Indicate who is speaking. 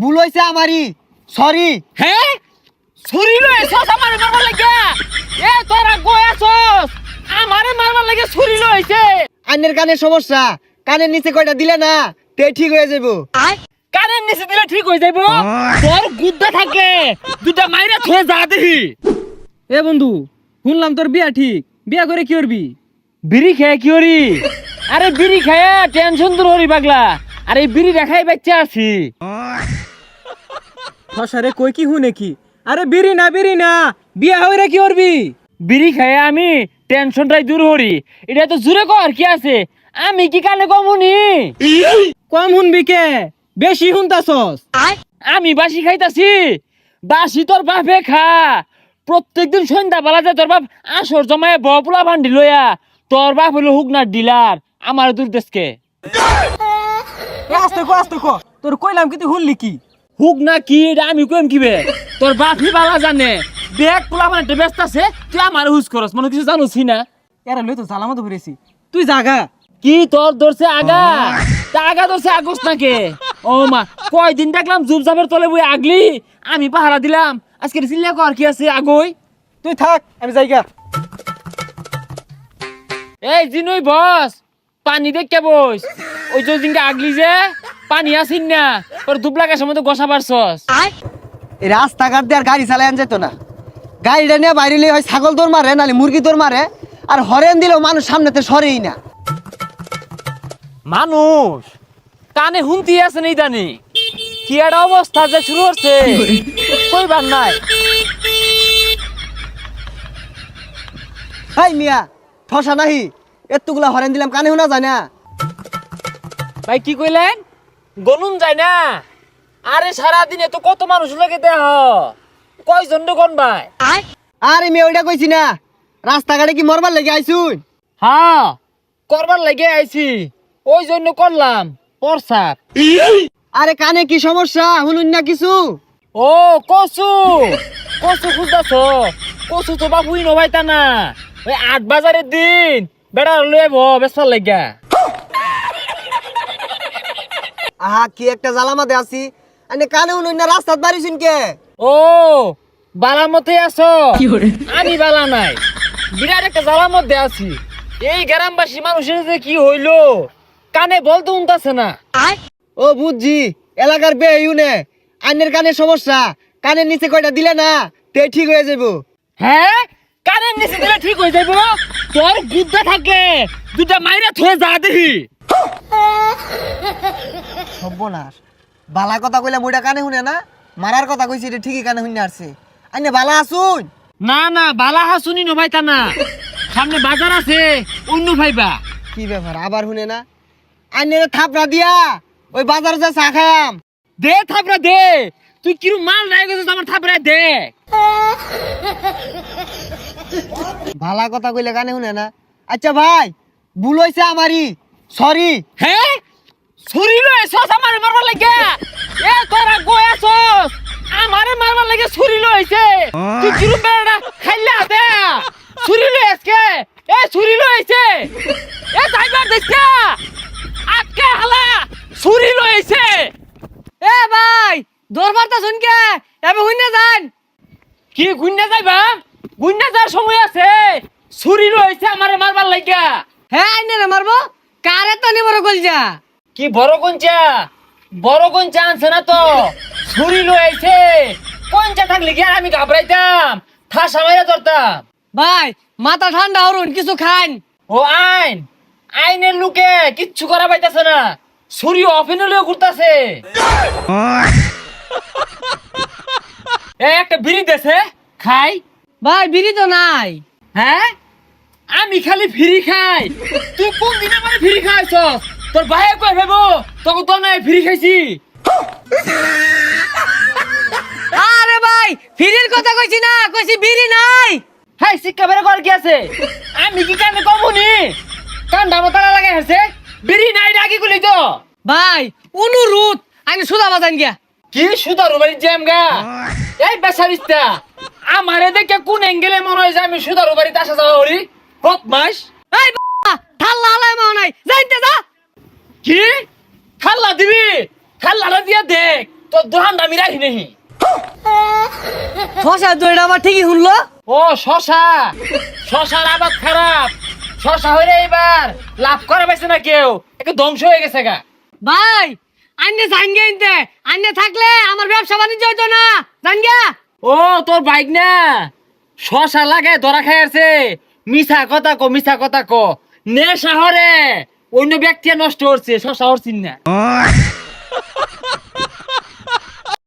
Speaker 1: ভুল হয়েছে আমারই। সরি
Speaker 2: হ্যাঁ ছুরি লয়ে এসস আমারে মারবার লাগে এ তোরা কই আসস আমারে মারবার লাগে ছুরি লইছে
Speaker 1: আন্নের কানের সমস্যা। কানের নিচে কয়টা দিলে না তে ঠিক হয়ে যাব
Speaker 2: কানের নিচে দিলে ঠিক হয়ে যাইব? তোর গুদ্দা থাকে। দুটা মাইরা থয়ে যা দেখি।
Speaker 3: এ বন্ধু শুনলাম তোর বিয়া ঠিক। বিয়া করে কি করবি?
Speaker 2: বিড়ি খেয়ে কি হরি আরে বিড়ি খেয়ে টেনশন দূর হরি পাগলা। আরে এই বিড়ি দেখাই বাচ্চা আছি।
Speaker 3: ফসারে কই কি হুনে কি? আরে বিড়ি না বিড়ি না। বিয়া হইরা কি করবি?
Speaker 2: বিড়ি খেয়ে আমি টেনশনটাই দূর হরি। এটা তো জুড়ে কর কি আছে? আমি কি কানে কমুনি
Speaker 3: কম শুনবি কে? বেশি শুনতাছস
Speaker 2: আমি বাসি খাইতাছি। বাসি তোর বাপে খা। প্রত্যেকদিন সন্ধ্যা বেলা যায় তোর বাপ আসর জমায় বপুলা ভান্ডি লইয়া তোর বাপ হলো হুকনার ডিলার আমার দূর দেশকে
Speaker 3: আস্তে কো আস্তে কো। তোর কইলাম কি তুই শুনলি কি?
Speaker 2: হুক না কি এটা আমি কইম কিবে? তোর বাপই বালা জানে। দেখ পোলা মানে ব্যস্ত আছে তুই আমার হুজ করস মনে কিছু জানুছি না।
Speaker 3: এরা লই তো জালামত ঘুরেছি। তুই জাগা।
Speaker 2: কি তোর ধরছে আগা? তা আগা ধরছে আগস নাকে? ও মা কয়দিন দেখলাম জুব জাবের তলে বই আগলি আমি পাহারা দিলাম। আজকে চিল্লা কর কি আছে আগই?
Speaker 3: তুই থাক আমি যাইগা
Speaker 2: এই জিনুই বস পানি দেখতে বস। ওই যে জিনকে আগলি যে পানি আসিন না। তোর দুবলা গাছের মধ্যে গসা পারছস
Speaker 1: এই রাস্তাঘাট দিয়ে আর গাড়ি চালায় যেত না। গাড়িটা নিয়ে বাইরে হয় ছাগল দৌড় মারে নাহলে মুরগি দৌড় মারে আর হরেন দিলেও মানুষ সামনেতে সরেই না।
Speaker 2: মানুষ কানে হুনতি আছে নেই জানি কি একটা অবস্থা যে শুরু হচ্ছে? কইবার নাই।
Speaker 1: হাই মিয়া ঠসা নাহি এতগুলা হরেন দিলাম কানে শোনা যায় না।
Speaker 2: ভাই কি কইলেন? গনুন যায় না। আরে সারা দিনে তো কত মানুষ লাগে দেহ। কয়জন কোন ভাই?
Speaker 1: আরে মেয়ে ওইটা কইছি না। রাস্তাঘাটে কি মরবার লেগে আইসুন
Speaker 2: হ্যাঁ করবার লাগে আইছি। ওই জন্য করলাম প্রসাব
Speaker 1: আরে কানে কি সমস্যা? শুনুন না কিছু।
Speaker 2: ও কসু কসু খুঁজতেছ? কসু তো বাবুই নবাইতা না। ওই আট বাজারের দিন বেড়া লয়ে ভ বেসার লাগা।
Speaker 1: আহা কি একটা জ্বালামাতে আছি? আনে কানে শুনুন না রাস্তাত বাড়িছুন কে?
Speaker 2: ও বালা মতে আছো আমি বালা নাই। বিরাট একটা মধ্যে আছি। এই গ্রামবাসী মানুষের যে কি হইল? কানে বলতে উনতাছে না।
Speaker 1: ও বুঝছি। এলাকার বে ইউনে আইনের কানের সমস্যা। কানের নিচে কয়টা দিলে না তে ঠিক হয়ে যাব
Speaker 2: হ্যাঁ? কানের নিচে দিলে ঠিক হয়ে যাইব? তোর গুদ্দা থাকে। দুটা মাইরা থয়ে যা দেখি।
Speaker 1: সর্বনাশ। বালা কথা কইলে কানে শুনে না? মারার কথা কইছি এটা ঠিকই কানে শুনে আসছে। আইনে বালা আসুন
Speaker 2: না না বালা হাসুনি নভাইতা না। সামনে বাজার আছে অন্য ভাইবা।
Speaker 1: কি ব্যাপার আবার শুনে না? আইনে থাপড়া দিয়া ওই বাজারে যা চা খায়াম
Speaker 2: দে থাপড়া দে। তুই কিরু মাল নাই গেছিস আমার থাপড়া দে।
Speaker 1: ভালা কথা কইলে কানে শুনে না? আচ্ছা ভাই ভুল হয়েছে আমারই। সরি
Speaker 2: হ্যাঁ? ছুরি লয়ে এসস আমারে মারবার লাগে? এ তোরা কই আসস আমারে মারবার লাগে ছুরি লইছে তুই কিরু বেড়া খাইলা দে? ছুরি লয়ে আজকে এ ছুরি লইছে এ যাইবার দেখছা? আজকে হালা ছুরি লইছে
Speaker 3: এ ভাই দরবার তা শুনকে এবে হুইনা যান।
Speaker 2: কি গুন্না যাইবা? গুন্না যাওয়ার সময় আছে। ছুরি লইছে আমারে মারবার লাগিয়া
Speaker 3: হ্যাঁ আইনে মারবো। কারে তো নিবর কইজা
Speaker 2: কি বড় কঞ্চা বড় কঞ্চা আনছে না তো? ছুরি লো আইছে। কঞ্চা থাকলে কি আমি ঘাবড়াইতাম? ঠাসা মাইরা ধরতাম।
Speaker 3: ভাই মাথা ঠান্ডা হরুন কিছু খান
Speaker 2: ও আইন আইনের লোকে কিচ্ছু করা পাইতাছে না। ছুরি অফেন হলেও ঘুরতাছে। এ একটা বিড়ি দেছে খাই।
Speaker 3: ভাই বিড়ি তো নাই।
Speaker 2: হ্যাঁ? আমি খালি ফ্রি খাই। তুই কোন দিন আমার ফ্রি খাইছ তোর ভাই কই ভেবো তোকে তো নাই ফ্রি খাইছি।
Speaker 3: আরে ভাই ফিরির কথা কইছি না কইছি বিড়ি নাই।
Speaker 2: হাই শিক্ষা বের কর কি আছে? আমি কি কানে কমুনি কান্দা মতালা লাগে হেছে বিড়ি নাই ডাকি গুলি তো।
Speaker 3: ভাই অনুরোধ আমি সুদা বাজান গিয়া।
Speaker 2: কি সুদার বাড়ি জ্যাম গা? এই বেসারিস্তা আমারে দেখে কোন অ্যাঙ্গেলে মনে হয় যে আমি সুদার বাড়িতে আসা যাওয়া করি? মাস
Speaker 3: এই ঠাল্লা হালাই মাও নাই যাইতে যা।
Speaker 2: কি? খাল্লা দিবি? খাল্লাটা দিয়া দেখ তোর দোকান দামি রাখি নেহি
Speaker 3: শশা তো এটা আমার ঠিকই শুনলো?
Speaker 2: ও শশা। শশার আবাদ খারাপ। শশা হইলে এবার লাভ করে পাইছে না কেউ। একটু ধ্বংস হয়ে গেছে গা।
Speaker 3: ভাই আন্নে জানগে ইনতে আন্নে থাকলে আমার ব্যবসা বাণিজ্য হইতো না। জানগা
Speaker 2: ও তোর বাইক না? শশা লাগায় ধরা খাই আছে মিছা কথা কো মিছা কথা কো। নে শহরে। অন্য ব্যক্তি নষ্ট হচ্ছে শশা সাহস না।